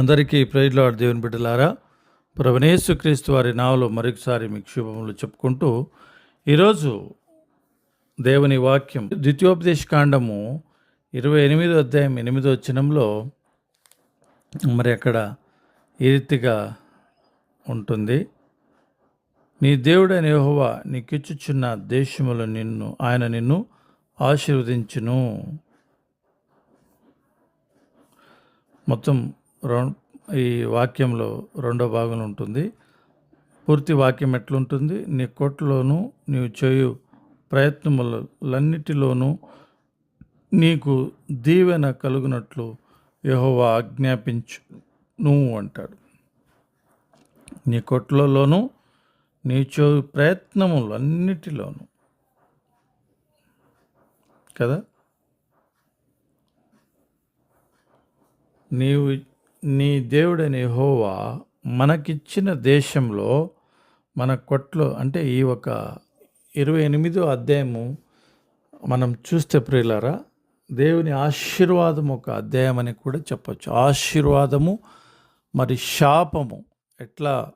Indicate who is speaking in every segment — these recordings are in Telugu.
Speaker 1: అందరికీ ప్రైజ్లాడ్ దేవుని బిడ్డలారా ప్రవణేశు క్రీస్తు వారి నావలో మరొకసారి మీకు శుభములు చెప్పుకుంటూ ఈరోజు దేవుని వాక్యం ద్వితీయోపదేశ కాండము ఇరవై ఎనిమిదో అధ్యాయం ఎనిమిదో వచనంలో మరి అక్కడ ఈ రీతిగా ఉంటుంది. నీ దేవుడైన యెహోవా నీకిచ్చుచున్న దేశములు నిన్ను ఆయన నిన్ను ఆశీర్వదించును. మొత్తం ఈ వాక్యంలో రెండో భాగంలో ఉంటుంది. పూర్తి వాక్యం ఎట్లుంటుంది? నీ కొట్లోనూ నీవు చేయు ప్రయత్నములన్నిటిలోనూ నీకు దీవెన కలుగునట్లు యహోవా ఆజ్ఞాపించు నువ్వు అంటాడు. నీ కొట్లలోనూ నీ చో ప్రయత్నములు అన్నిటిలోనూ కదా? నీవు నీ దేవుడైన హోవా మనకిచ్చిన దేశంలో మన కొట్లో అంటే ఈ ఒక ఇరవై ఎనిమిదో అధ్యాయము మనం చూస్తే ప్రియులారా దేవుని ఆశీర్వాదం ఒక అధ్యాయం అని కూడా చెప్పొచ్చు. ఆశీర్వాదము మరి శాపము ఎట్లా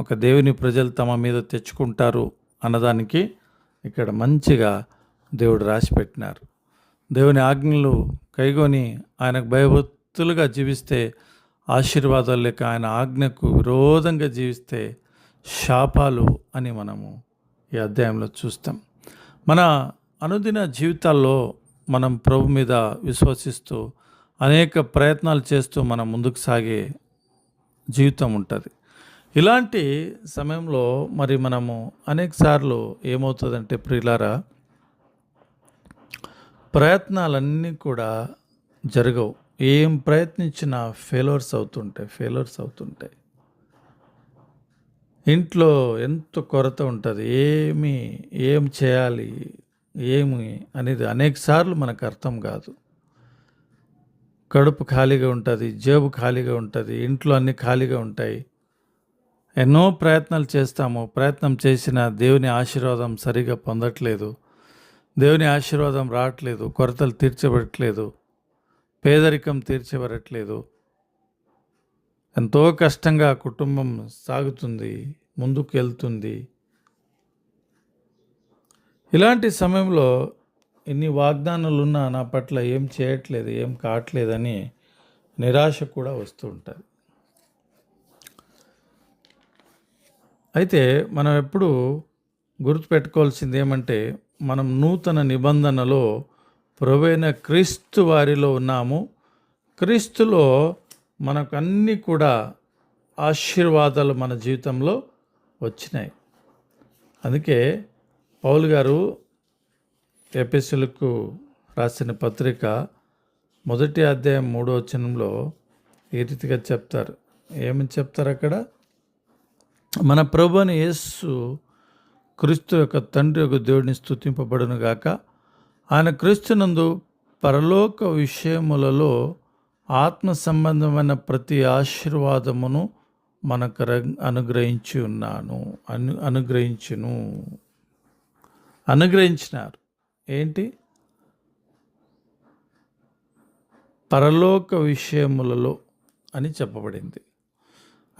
Speaker 1: ఒక దేవుని ప్రజలు తమ మీద తెచ్చుకుంటారు అన్నదానికి ఇక్కడ మంచిగా దేవుడు రాసిపెట్టినారు. దేవుని ఆజ్ఞలు కైగొని ఆయనకు భయభక్తులుగా జీవిస్తే ఆశీర్వాదాలు లేక ఆయన ఆజ్ఞకు విరోధంగా జీవిస్తే శాపాలు అని మనము ఈ అధ్యాయంలో చూస్తాం. మన అనుదిన జీవితాల్లో మనం ప్రభు మీద విశ్వసిస్తూ అనేక ప్రయత్నాలు చేస్తూ మనం ముందుకు సాగే జీవితం ఉంటుంది. ఇలాంటి సమయంలో మరి మనము అనేక సార్లు ఏమవుతుందంటే ప్రియులారా ప్రయత్నాలన్నీ కూడా జరగవు. ఏం ప్రయత్నించినా ఫెయిలర్స్ అవుతుంటాయి ఫెయిలర్స్ అవుతుంటాయి ఇంట్లో ఎంత కొరత ఉంటుంది ఏమి ఏం చేయాలి ఏమి అనేది అనేక సార్లు మనకు అర్థం కాదు. కడుపు ఖాళీగా ఉంటుంది జేబు ఖాళీగా ఉంటుంది ఇంట్లో అన్ని ఖాళీగా ఉంటాయి. ఎన్నో ప్రయత్నాలు చేస్తాము. ప్రయత్నం చేసిన దేవుని ఆశీర్వాదం సరిగా పొందట్లేదు. దేవుని ఆశీర్వాదం రావట్లేదు కొరతలు తీర్చబడట్లేదు. పేదరికం తీర్చివరట్లేదు. ఎంతో కష్టంగా కుటుంబం సాగుతుంది ముందుకు వెళ్తుంది ఇలాంటి సమయంలో ఎన్ని వాగ్దానాలు ఉన్నా నా పట్ల ఏం చేయట్లేదు ఏం కావట్లేదని నిరాశ కూడా వస్తూ ఉంటుంది. అయితే మనం ఎప్పుడు గుర్తుపెట్టుకోవాల్సింది ఏమంటే మనం నూతన నిబంధనలో ప్రవైన క్రీస్తు వారిలో ఉన్నాము. క్రీస్తులో మనకు అన్నీ కూడా ఆశీర్వాదాలు మన జీవితంలో వచ్చినాయి. అందుకే పౌలు గారు ఎపిసులకు రాసిన పత్రిక మొదటి అధ్యాయం మూడో వచనంలో ఈ రీతిగా చెప్తారు. ఏమని చెప్తారు అక్కడ? మన ప్రభుని యేసు క్రీస్తు యొక్క తండ్రి యొక్క దేవుడిని స్థుతింపబడును గాక ఆయన క్రీస్తునందు పరలోక విషయములలో ఆత్మ సంబంధమైన ప్రతి ఆశీర్వాదమును మనకు అనుగ్రహించి ఉన్నాను. అను అనుగ్రహించును. అనుగ్రహించినారు. ఏంటి? పరలోక విషయములలో అని చెప్పబడింది.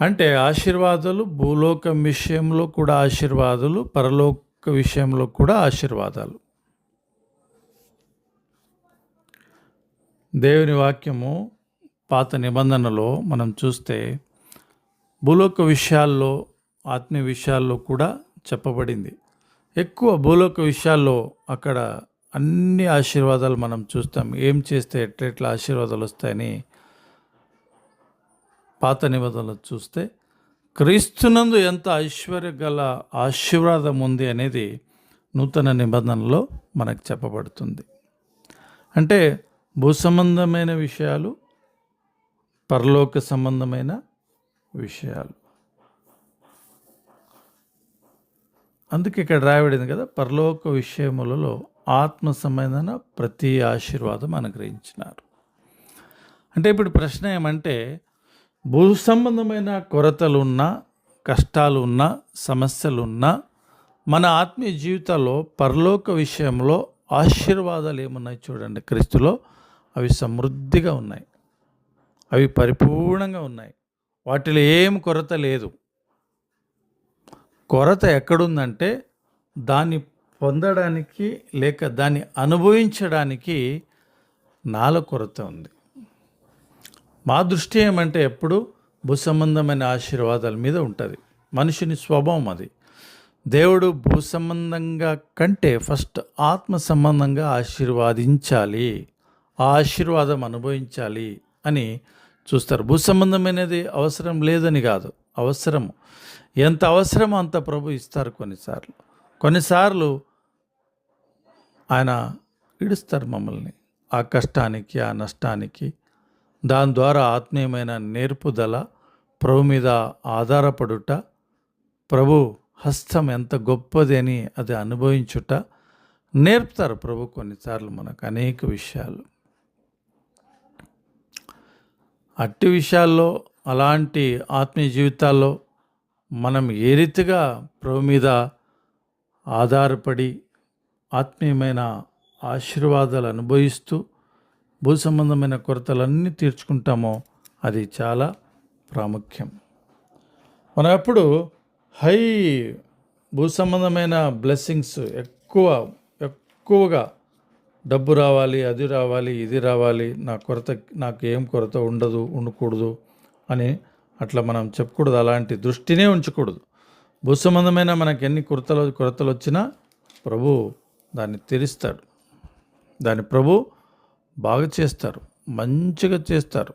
Speaker 1: అంటే ఆశీర్వాదాలు భూలోక విషయంలో కూడా ఆశీర్వాదాలు పరలోక విషయంలో కూడా ఆశీర్వాదాలు. దేవుని వాక్యము పాత నిబంధనలో మనం చూస్తే భూలోక విషయాల్లో ఆత్మీయ విషయాల్లో కూడా చెప్పబడింది. ఎక్కువ భూలోక విషయాల్లో అక్కడ అన్ని ఆశీర్వాదాలు మనం చూస్తాం. ఏం చేస్తే ఎట్లెట్లా ఆశీర్వాదాలు వస్తాయని పాత నిబంధనలు చూస్తే క్రీస్తునందు ఎంత ఐశ్వర్య గల ఆశీర్వాదం ఉంది అనేది నూతన నిబంధనలో మనకు చెప్పబడుతుంది. అంటే భూ సంబంధమైన విషయాలు పరలోక సంబంధమైన విషయాలు. అందుకే ఇక్కడ రాయబడింది కదా పరలోక విషయములలో ఆత్మ సంబంధమైన ప్రతి ఆశీర్వాదం అనుగ్రహించినారు. అంటే ఇప్పుడు ప్రశ్న ఏమంటే భూ సంబంధమైన కొరతలు ఉన్నా కష్టాలు ఉన్నా సమస్యలు ఉన్నా మన ఆత్మీయ జీవితాల్లో పరలోక విషయంలో ఆశీర్వాదాలు ఏమున్నాయి చూడండి క్రీస్తులో? అవి సమృద్ధిగా ఉన్నాయి. అవి పరిపూర్ణంగా ఉన్నాయి. వాటిలో ఏం కొరత లేదు. కొరత ఎక్కడుందంటే దాన్ని పొందడానికి లేక దాన్ని అనుభవించడానికి నాలో కొరత ఉంది. మా దృష్టి ఏమంటే ఎప్పుడు భూసంబంధమైన ఆశీర్వాదాల మీద ఉంటుంది. మనిషిని స్వభావం అది. దేవుడు భూ సంబంధంగా కంటే ఫస్ట్ ఆత్మ సంబంధంగా ఆశీర్వాదించాలి. ఆశీర్వాదం అనుభవించాలి అని చూస్తారు. భూ సంబంధమైనది అవసరం లేదని కాదు అవసరము. ఎంత అవసరమో అంత ప్రభు ఇస్తారు కొన్నిసార్లు. కొన్నిసార్లు ఆయన ఇడుస్తారు మమ్మల్ని ఆ కష్టానికి ఆ నష్టానికి. దాని ద్వారా ఆత్మీయమైన నేర్పుదల ప్రభు మీద ఆధారపడుట ప్రభు హస్తం ఎంత గొప్పది అని అది అనుభవించుట నేర్పుతారు ప్రభు కొన్నిసార్లు మనకు అనేక విషయాలు. అట్టి విషయాల్లో అలాంటి ఆత్మీయ జీవితాల్లో మనం ఏ రీతిగా ప్రభు మీద ఆధారపడి ఆత్మీయమైన ఆశీర్వాదాలు అనుభవిస్తూ భూ సంబంధమైన కొరతలన్నీ తీర్చుకుంటామో అది చాలా ప్రాముఖ్యం. మనం ఎప్పుడు హై భూ సంబంధమైన బ్లెస్సింగ్స్ ఎక్కువ ఎక్కువగా డబ్బు రావాలి అది రావాలి ఇది రావాలి నా కొరత నాకు ఏం కొరత ఉండదు ఉండకూడదు అని అట్లా మనం చెప్పకూడదు. అలాంటి దృష్టినే ఉంచకూడదు. భూసంబంధమైన మనకి ఎన్ని కొరతలు కొరతలు వచ్చినా ప్రభు దాన్ని తెరిస్తాడు. దాన్ని ప్రభు బాగా చేస్తారు మంచిగా చేస్తారు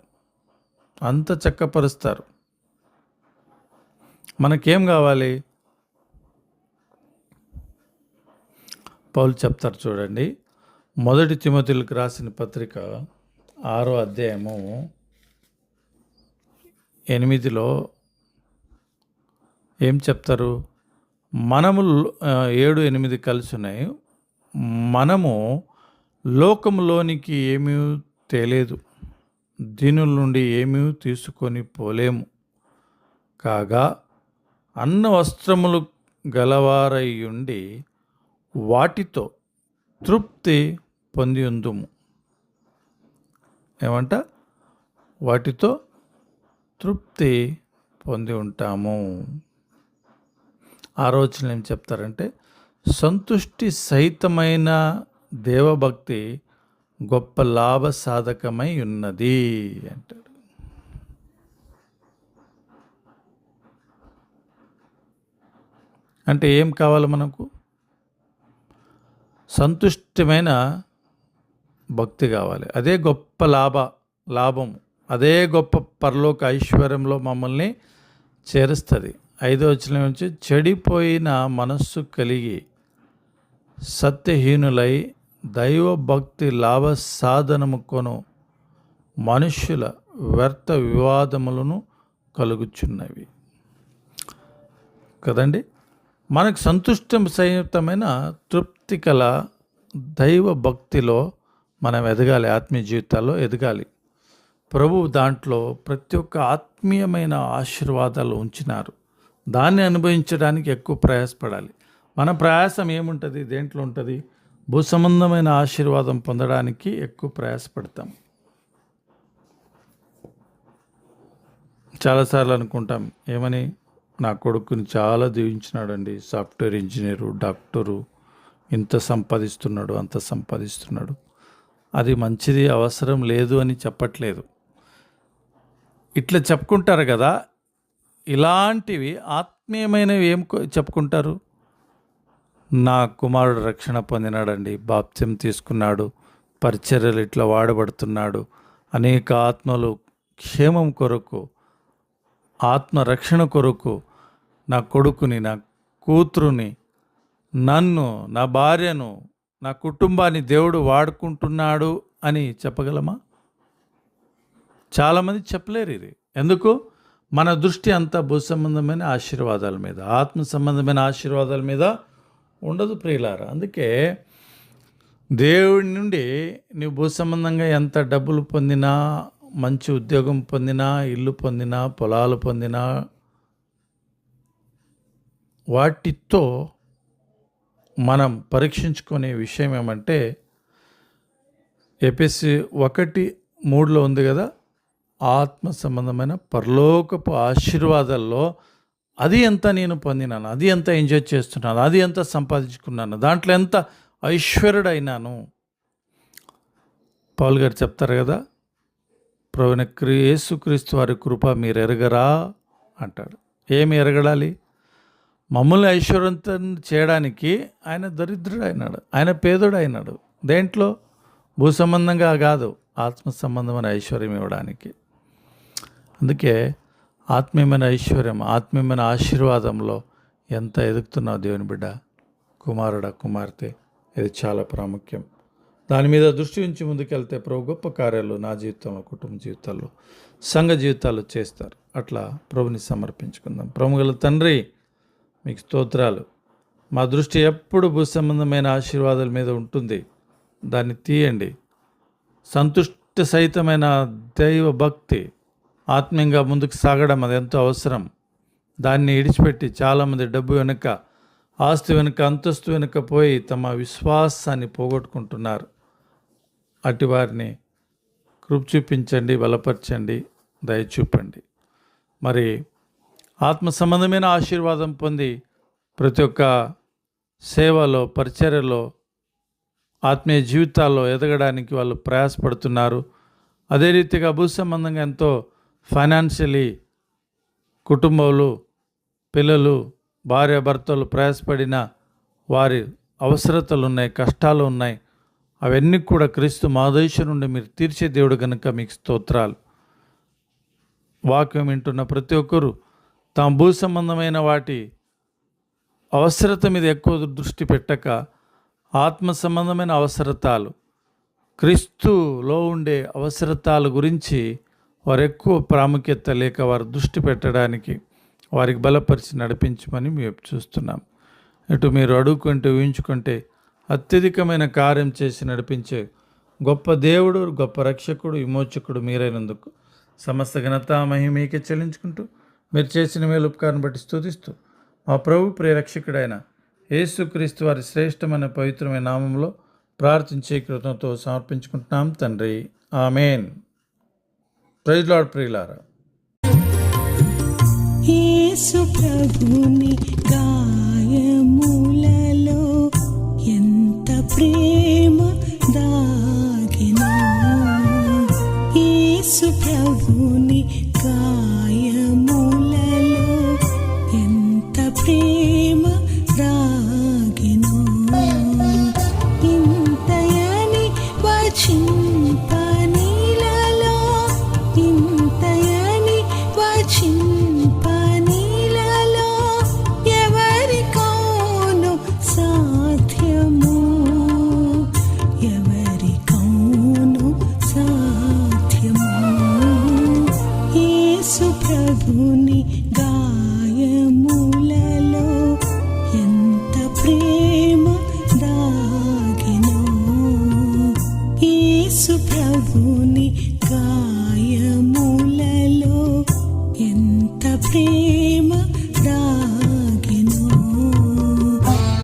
Speaker 1: అంత చక్కపరుస్తారు. మనకేం కావాలి? పౌలు చెప్తారు చూడండి. మొదటి తిమతులకు రాసిన పత్రిక ఆరో అధ్యాయము ఎనిమిదిలో ఏం చెప్తారు? మనము ఏడు ఎనిమిది కలిసి ఉన్నాయి మనము లోకంలోనికి ఏమీ తెలియదు దీనుల నుండి ఏమీ తీసుకొని పోలేము. కాగా అన్న వస్త్రములు గలవారై ఉండి వాటితో తృప్తి పొందియుందుము. ఏమంట? వాటితో తృప్తి పొంది ఉంటాము. ఆ రోజున ఏం చెప్తారంటే సంతుష్టి సహితమైన దేవభక్తి గొప్ప లాభ సాధకమై ఉన్నది అంటాడు. అంటే ఏం కావాలి మనకు? సంతుష్టమైన భక్తి కావాలి. అదే గొప్ప లాభ లాభం అదే గొప్ప పరలోక ఐశ్వర్యంలో మమ్మల్ని చేరుస్తుంది. ఐదో వచ్చిన నుంచి చెడిపోయిన మనస్సు కలిగి సత్యహీనులై దైవ భక్తి లాభ సాధనము కొను మనుష్యుల వ్యర్థ వివాదములను కలుగుచున్నవి. కదండి? మనకు సంతుష్టం సహితమైన తృప్తి కల దైవ భక్తిలో మనం ఎదగాలి ఆత్మీయ జీవితాల్లో ఎదగాలి. ప్రభువు దాంట్లో ప్రతి ఒక్క ఆత్మీయమైన ఆశీర్వాదాలు ఉంచినారు. దాన్ని అనుభవించడానికి ఎక్కువ ప్రయాసపడాలి. మన ప్రయాసం ఏముంటుంది? దేంట్లో ఉంటుంది? భూ సంబంధమైన ఆశీర్వాదం పొందడానికి ఎక్కువ ప్రయాసపడతాం. చాలాసార్లు అనుకుంటాం ఏమని? నా కొడుకుని చాలా దీవించినాడండి. సాఫ్ట్వేర్ ఇంజనీరు డాక్టరు ఇంత సంపాదిస్తున్నాడు అంత సంపాదిస్తున్నాడు. అది మంచిది అవసరం లేదు అని చెప్పట్లేదు. ఇట్లా చెప్పుకుంటారు కదా ఇలాంటివి ఆత్మీయమైనవి ఏం చెప్పుకుంటారు? నా కుమారుడు రక్షణ పొందినాడండి బాప్త్యం తీసుకున్నాడు పరిచర్యలు ఇట్లా వాడబడుతున్నాడు అనేక ఆత్మలు క్షేమం కొరకు ఆత్మ రక్షణ కొరకు నా కొడుకుని నా కూతురుని నన్ను నా భార్యను నా కుటుంబాన్ని దేవుడు వాడుకుంటున్నాడు అని చెప్పగలమా? చాలామంది చెప్పలేరు ఇది. ఎందుకు? మన దృష్టి అంతా భూ సంబంధమైన ఆశీర్వాదాల మీద ఆత్మ సంబంధమైన ఆశీర్వాదాల మీద ఉండదు ప్రియులారా. అందుకే దేవుడి నుండి నీవు భూ సంబంధంగా ఎంత డబ్బులు పొందినా మంచి ఉద్యోగం పొందినా ఇల్లు పొందినా పొలాలు పొందినా వాటితో మనం పరీక్షించుకునే విషయం ఏమంటే ఏపీసీ ఒకటి మూడులో ఉంది కదా ఆత్మ సంబంధమైన పరలోకపు ఆశీర్వాదాల్లో అది ఎంత నేను పొందినాను అది ఎంత ఎంజాయ్ చేస్తున్నాను అది ఎంత సంపాదించుకున్నాను దాంట్లో ఎంత ఐశ్వర్యుడైనాను. పౌల్ గారు చెప్తారు కదా ప్రవీణ క్రీ యేసుక్రీస్తు వారి కృప మీరు ఎరగరా అంటాడు. ఏమి ఎరగడాలి? మమ్మల్ని ఐశ్వర్యవంతం చేయడానికి ఆయన దరిద్రుడు అయినాడు ఆయన పేదోడు అయినాడు దేంట్లో? భూ సంబంధంగా కాదు ఆత్మ సంబంధమైన ఐశ్వర్యం ఇవ్వడానికి. అందుకే ఆత్మీయమైన ఐశ్వర్యం ఆత్మీయమైన ఆశీర్వాదంలో ఎంత ఎదుగుతున్నావు దేవుని బిడ్డ? కుమారుడ కుమార్తె ఇది చాలా ప్రాముఖ్యం. దాని మీద దృష్టి ఉంచి ముందుకెళ్తే ప్రభు గొప్ప కార్యాలు నా జీవితంలో కుటుంబ జీవితాల్లో సంఘ జీవితాల్లో చేస్తారు. అట్లా ప్రభుని సమర్పించుకుందాం. ప్రముఖుల తండ్రి మీకు స్తోత్రాలు. మా దృష్టి ఎప్పుడు భూ సంబంధమైన ఆశీర్వాదాల మీద ఉంటుంది. దాన్ని తీయండి. సంతుష్ట సహితమైన దైవ భక్తి ఆత్మీయంగా ముందుకు సాగడం అది ఎంతో అవసరం. దాన్ని ఇడిచిపెట్టి చాలామంది డబ్బు వెనుక ఆస్తి వెనుక అంతస్తు వెనుక పోయి తమ విశ్వాసాన్ని పోగొట్టుకుంటున్నారు. అటు వారిని కృప్ చూపించండి బలపరచండి దయ చూపండి. మరి ఆత్మ సంబంధమైన ఆశీర్వాదం పొంది ప్రతి ఒక్క సేవలో పరిచర్యలో ఆత్మీయ జీవితాల్లో ఎదగడానికి వాళ్ళు ప్రయాసపడుతున్నారు. అదే రీతిగా భూ సంబంధంగా ఎంతో ఫైనాన్షియలీ కుటుంబాలు పిల్లలు భార్య భర్తలు ప్రయాసపడిన వారి అవసరతలు ఉన్నాయి కష్టాలు ఉన్నాయి. అవన్నీ కూడా క్రీస్తు మాదేశ నుండి మీరు తీర్చే దేవుడు కనుక మీకు స్తోత్రాలు. వాక్యం వింటున్న ప్రతి ఒక్కరూ తాము భూ సంబంధమైన వాటి అవసరత మీద ఎక్కువ దృష్టి పెట్టక ఆత్మ సంబంధమైన అవసరతాలు క్రీస్తులో ఉండే అవసరతాల గురించి వారు ఎక్కువ ప్రాముఖ్యత లేక వారు దృష్టి పెట్టడానికి వారికి బలపరిచి నడిపించమని మేము చూస్తున్నాం. ఇటు మీరు అడుగుకుంటే ఊహించుకుంటే అత్యధికమైన కార్యం చేసి నడిపించే గొప్ప దేవుడు గొప్ప రక్షకుడు విమోచకుడు మీరైనందుకు సమస్త ఘనత మహిమీకే చెల్లించుకుంటూ మీరు చేసిన మేలు ఉపకారం బట్టి స్థుతిస్తూ మా ప్రభు ప్రియరక్షకుడైన యేసుక్రీస్తు వారి శ్రేష్టమైన పవిత్రమైన నామంలో ప్రార్థించే కృతంతో సమర్పించుకుంటున్నాం తండ్రి. ఆమెన్. ప్రైజ్ లాడ్ ప్రియులారా.
Speaker 2: యేసు ప్రభుని